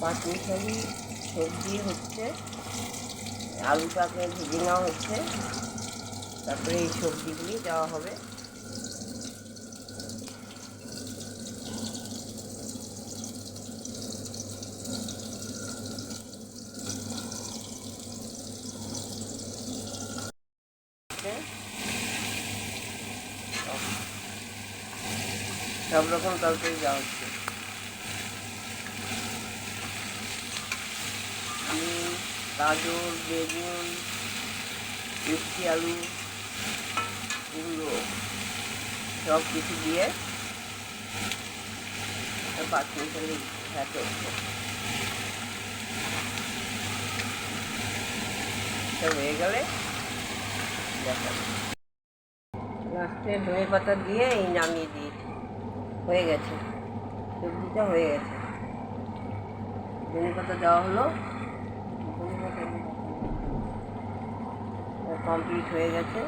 পাঁচ মিশালি সবজি হচ্ছে আলুটাকে ভেজে নেওয়া হচ্ছে। তারপরে এই সবজিগুলি দেওয়া হবে। সব রকম তরকারি দেওয়া হচ্ছে। গাজর, বেগুন, মিষ্টি আলু এগুলো সব কিছু দিয়ে হয়ে গেলে লাস্টে ধনে পাতা দিয়ে এই নামিয়ে দিয়েছি হয়ে গেছে। সবজিটা হয়ে গেছে। ধনে পাতা দেওয়া হলো। কমপ্লিট হয়ে গেছে।